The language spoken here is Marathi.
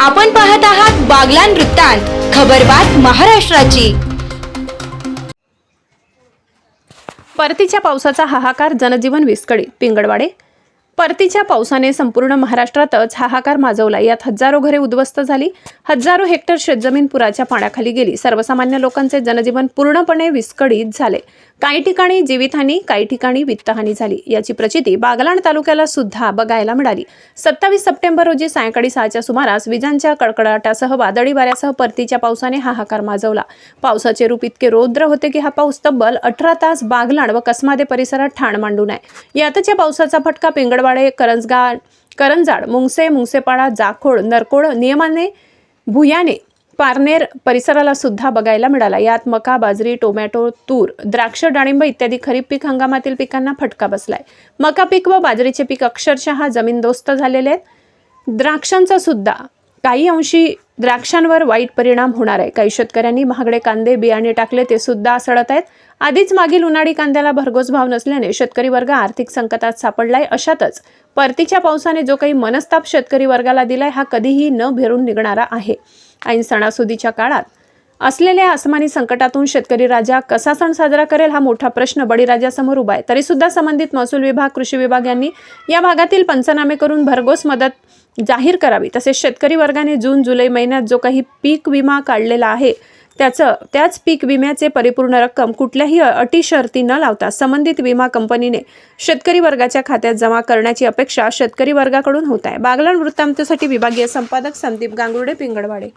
आपण पाहत आहात बागलान वृत्तांत खबरबात महाराष्ट्राची. परतीच्या पावसाचा हाहाकार जनजीवन विस्कळीत पिंगडवाडे परतीच्या पावसाने संपूर्ण महाराष्ट्रातच हाहाकार माजवला. यात हजारो घरे उद्ध्वस्त झाली. हजारो हेक्टर शेतजमीन पुराच्या पाण्याखाली गेली. सर्वसामान्य लोकांचे जनजीवन पूर्णपणे विस्कळीत झाले. काही ठिकाणी जीवितहानी काही ठिकाणी वित्तहानी झाली. याची प्रचिती बागलाण तालुक्याला सुद्धा बघायला मिळाली. सत्तावीस सप्टेंबर रोजी सायंकाळी सहाच्या सुमारास विजांच्या कडकडाटासह वादळी वाऱ्यासह परतीच्या पावसाने हाहाकार माजवला. पावसाचे रूप इतके रौद्र होते की हा पाऊस तब्बल अठरा तास बागलाण व कसमादे परिसरात ठाण मांडून आहे. यातच्या पावसाचा फटका पिंगडवाडे करंजगा करंजाड मुंगसे मुंगसेपाडा जाखोड नरकोड नियमाने भुयाने पारनेर परिसराला सुद्धा बघायला मिळाला. यात मका बाजरी टोमॅटो तूर द्राक्ष डाळिंब इत्यादी खरीप पीक हंगामातील पिकांना फटका बसलाय. मका पीक व बाजरीचे पीक अक्षरशः जमीनदोस्त झालेले आहेत. द्राक्षांचा सुद्धा काही अंशी द्राक्षांवर वाईट परिणाम होणार आहे. काही शेतकऱ्यांनी महागडे कांदे बियाणे टाकले ते सुद्धा सडत आहेत. आधीच मागील उन्हाळी कांद्याला भरघोस भाव नसल्याने शेतकरी वर्ग आर्थिक संकटात सापडलाय अशातच परतीच्या पावसाने जो काही मनस्ताप शेतकरी वर्गाला दिलाय हा कधीही न भेरून निघणारा आहे. ऐन सणासुदीच्या काळात असलेल्या आसमानी संकटातून शेतकरी राजा कसा सण साजरा करेल हा मोठा प्रश्न बळीराजासमोर उभा आहे. तरी सुद्धा संबंधित महसूल विभाग कृषी विभाग यांनी या भागातील पंचनामे करून भरघोस मदत जाहीर करावी. तसेच शेतकरी वर्गाने जून जुलै महिन्यात जो काही पीक विमा काढलेला आहे त्याचं त्याच पीक विम्याचे परिपूर्ण रक्कम कुठल्याही अटी शर्ती न लावता संबंधित विमा कंपनीने शेतकरी वर्गाच्या खात्यात जमा करण्याची अपेक्षा शेतकरी वर्गाकडून होत आहे. बागलाण वृत्तांतासाठी विभागीय संपादक संदीप गांगुर्डे पिंगडवाडे